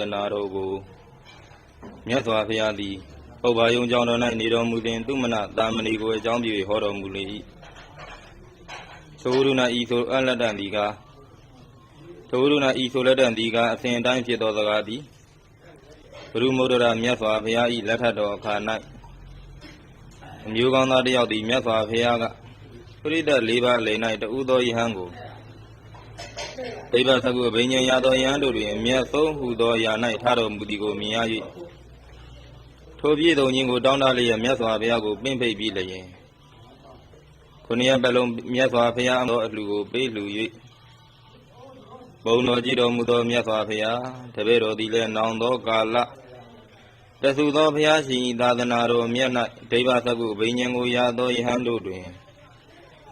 သနာတော်ကိုမြတ်စွာဘုရားသည်ပုဗ္ဗာယုံကြောင့်တော်၌နေတော်မူသည်သူမနတာမဏီကိုအကြောင်းပြု၍ဟောတော်မူလေ၏သောရုဏဤဆိုအလတ္တန်ဒီကားသောရုဏဤဆိုလက်တန်ဒီကားအစဉ်အတိုင်းဖြစ်သောစကားသည်ဘုရုမုဒ္ဒရာမြတ်စွာဘုရား၏လက်ထက်တော်အခါ၌အမျိုးကောင်းသားတစ်ယောက်သည်မြတ်စွာဘုရားကပရိသတ်၄ပါးလေ၌တူသောယဟန်ကို ဒိဗ္ဗသကုအဘိညာဉ်ရသောယဟန်တို့တွင်အမျက်ဆုံးဟူသောယာ၌ထားတော်မူသည်ကိုမြင်ရ၍ထိုပြည့်စုံခြင်းကိုတောင်းတလျက်မြတ်စွာဘုရားကိုပင့်ဖိတ်ပြီးလျင်ခုနှစ်ရက်ပတ်လုံးမြတ်စွာဘုရားသောအလှကိုပေးလှူ၍ဘုံတော်ကြည်တော်မူသောမြတ်စွာဘုရားတပည့်တော်သည်လည်းနောင်သောကာလတဆူသောဘုရားရှင်၏သာသနာတော်မြတ်၌ဒိဗ္ဗသကုအဘိညာဉ်ကိုရသောယဟန်တို့တွင်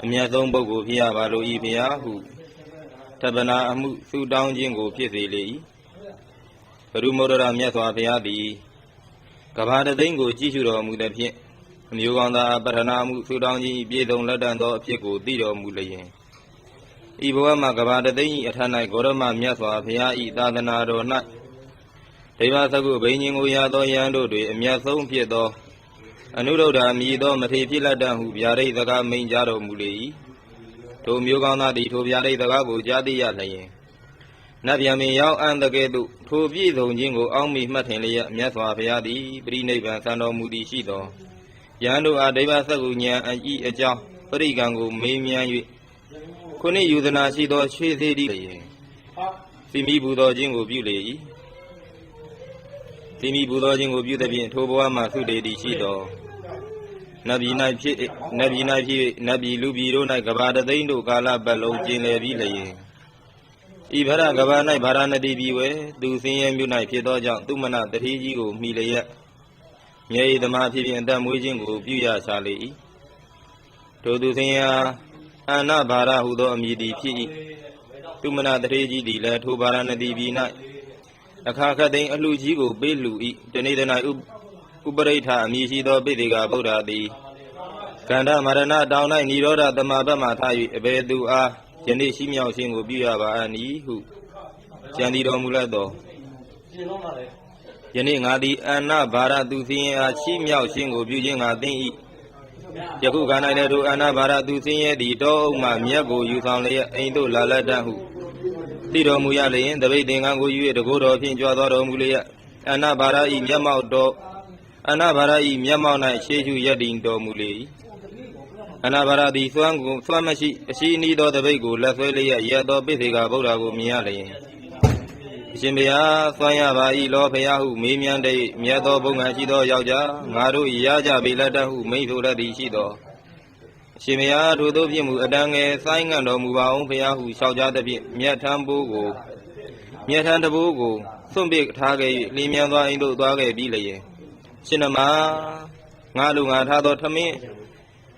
အမျက်ဆုံးပုဂ္ဂိုလ်ဖြစ်ရပါလို၏ဘုရားဟု တပနာအမှုဆုတောင်းခြင်းကိုဖြစ်စေလေ၏ဘုရုမောဒရာမြတ်စွာဘုရားသည်ကဘာတသိန်းကိုကြည့်ရှုတော်မူသည်ဖြင့်အမျိုးကောင်းသားပထနာမှုဆုတောင်းခြင်း၏ပြည်စုံလက်တန်သောအဖြစ်ကိုသိတော်မူလျင်ဤဘဝမှာကဘာတသိန်း၏အထက်၌ဂေါရမမြတ်စွာဘုရား၏သာသနာတော်၌ဒိဗ္ဗသကုဘိညာဉ်ကိုရသောယဟန်တို့တွင်အမျက်ဆုံးဖြစ်သောအနုရုဒ္ဓမြည်သောမထေဖြစ်လက်တံဟုဗျာဒိတ်စကားမိန်ကြတော်မူလေ၏ ထိုမျိုးကောင်းသားသည်ထိုဗျာဒိတ်စကားကိုကြားသိရလျင်နတ်ဗျံပင်ရောက်အံ့တကဲ့သို့ထိုပြည့်စုံခြင်းကိုအောက်မိမှတ်ထင်လျက်မြတ်စွာဘုရားသည်ပြိနိဗ္ဗာန်ဆံတော်မူသည်ရှိသောယဟန်တို့အားဒိဗ္ဗသကုဉာဏ်အဤအကြောင်းပရိကံကိုမေးမြန်း၍ခုနှစ်ယူဇနာရှိသောရွှေသေးသည်လျင်စီမိပူသောခြင်းကိုပြုလေ၏စီမိပူသောခြင်းကိုပြုသည်ဖြင့်ထိုဘဝမှာသုတေတိရှိသော နတ်ပြည်၌ဖြစ်နတ်ပြည်၌ဖြစ်၍နတ်ပြည်လူပြည်တို့၌ကဘာတသိန်းတို့ကာလပတ်လုံးကျင်လည်ပြီးလျင်ဤဗရကဘာ၌ဗာရာဏတိပြည်ဝဲသူစင်းရဲမြို့၌ဖြစ်သောကြောင့်သူမနတတိကြီးကိုမိလျက်မြေဤသမားဖြစ်ဖြင့်အသက်မွေးခြင်းကိုပြုရချလေ၏ထိုသူစင်းရဲအာနဗာရဟုသောအမည်သည်ဖြစ်၏သူမနတတိကြီးသည်လည်းထိုဗာရာဏတိပြည်၌အခါခတ်သိမ်းအလှကြီးကိုပေးလှူ၏တနေ့တ၌ ဥဥပရိဋ္ဌအမည်ရှိသောပိဋကဗုဒ္ဓသည်ကန္ဓမရဏတောင်၌និရောဓတမဘတ်မှထား၍အဘယ်သူအားယနေ့ရှိမြောက်ခြင်းကိုပြုရပါအနီဟုကြံတည်တော်မူလက်သောယနေ့ငါသည်အနဘာရသူစင်းရဲအားရှိမြောက်ခြင်းကိုပြုခြင်းငါသိ၏ယခုခါ၌လည်းထိုအနဘာရသူစင်းရဲသည်တောအုပ်မှမြတ်ကိုယူဆောင်လျက်အိမ်သို့လာလက်တတ်ဟုသိတော်မူရလျင်တပိတ်သင်္ကန်းကိုယူ၍တကိုးတော်ဖြင့်ကြွားတော်မူလျက်အနဘာရဤမျက်မှောက်တော် အနာဘာရဤမျက်မှောက်၌ရှေးရှုရည်တည်တော်မူလေ၏အနာဘာရသည်သွမ်းကိုသွမ်းမရှိအရှိအနီးသောတပိတ်ကိုလက်ဆွဲလျက်ရသောပိသေကဗုဒ္ဓကိုမြင်ရလျင်အရှင်ဘုရားသွမ်းရပါ၏လောဖရာဟုမေးမြန်းတဲ့မြတ်သောဘုံငံရှိသောယောက်ျားငါတို့ရကြပေလက်တဟုမိန့်ဆိုတတ်သည်ရှိသောအရှင်ဘုရားထိုသို့ဖြစ်မှုအတန်းငယ်ဆိုင်းငံ့တော်မူပါအောင်ဘုရားဟုလျှောက်ကြသဖြင့်မြတ်ထမ်းဘိုးကိုမြတ်ထမ်းတဘိုးကိုစွန့်ပစ်ထားခဲ့၍လင်းမြန်သွားအိမ်သို့သွားခဲ့ပြီးလျင် ရှင်နမငါလူငါထားသောထမင်း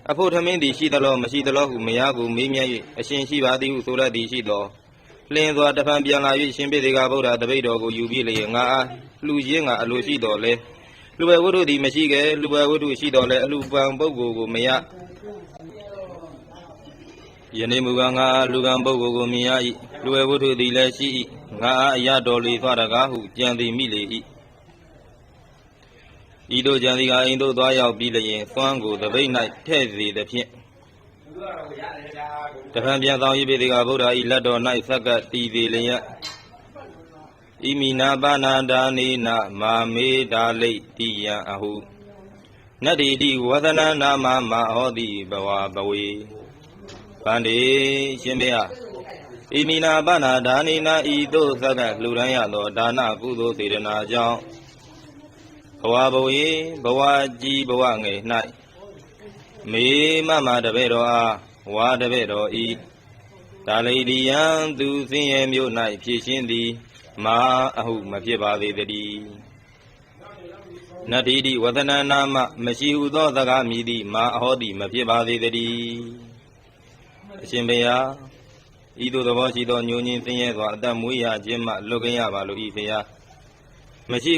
အဖို့ထမင်းသည်ရှိသလောမရှိသလောဟုမယားကိုမေးမြန်း၍အရှင်ရှိပါသည်ဟုဆိုရသည်ရှိသောလင်းစွာတဖန်ပြန်လာ၍ရှင်ပိသေကဗုဒ္ဓတပိတ်တော်ကိုယူပြီးလျင်ငါအားလူချင်းငါအလိုရှိတော်လဲလူပဲဝတ္ထုသည်မရှိခဲ့လူပဲဝတ္ထုရှိတော်လဲအလူပံပုဂ္ဂိုလ်ကိုမရယနေ့မူကားငါအားလူကံပုဂ္ဂိုလ်ကိုမြင်ရ၏လူပဲဝတ္ထုသည်လည်းရှိ၏ငါအားအရတော်လီသွားတကားဟုကြံသည်မိလေ၏ ဤတို့ကြံစီကအိမ်သို့သွားရောက်ပြီးလျင်သွမ်းကိုတပိတ်၌ထဲ့စေသဖြင့်တဖန်ပြန်ဆောင်၍ပေတိကဗုဒ္ဓ၏လက်တော်၌ဆက်ကပ်တည်သေးလျက်ဣမိနာပါဏာဒါနေနမာမေဒါလိတ်တိယံအဟုနတ္တိတိဝသနနာမမဟောတိဘဝဘဝေဗန္တိရှင်ဘုရားဣမိနာပါဏာဒါနေနဤသို့ဆက်ကပ်လှူဒန်းရသောဒါနကုသိုလ်စေတနာကြောင့် ဘဝဘဝေဘဝကြီးဘဝငယ်၌မေမမတပည့်တော်အားဝါတပည့်တော်ဤဒါလိတိယံသူစင်ရဲ့မြို့၌ဖြည့်ရှင်းသည်မာအဟုမဖြစ်ပါသေးတည်းနတ္တိတိဝသနနာမမရှိဟုသောစကားမြည်သည်မာအဟောသည်မဖြစ်ပါသေးတည်းအရှင်ဘုရားဤသို့သဘောရှိသောညိုညင်းစင်ရဲစွာအသက်မွေးရခြင်းမှလွတ်ကင်းရပါလို၏ဘုရားမရှိ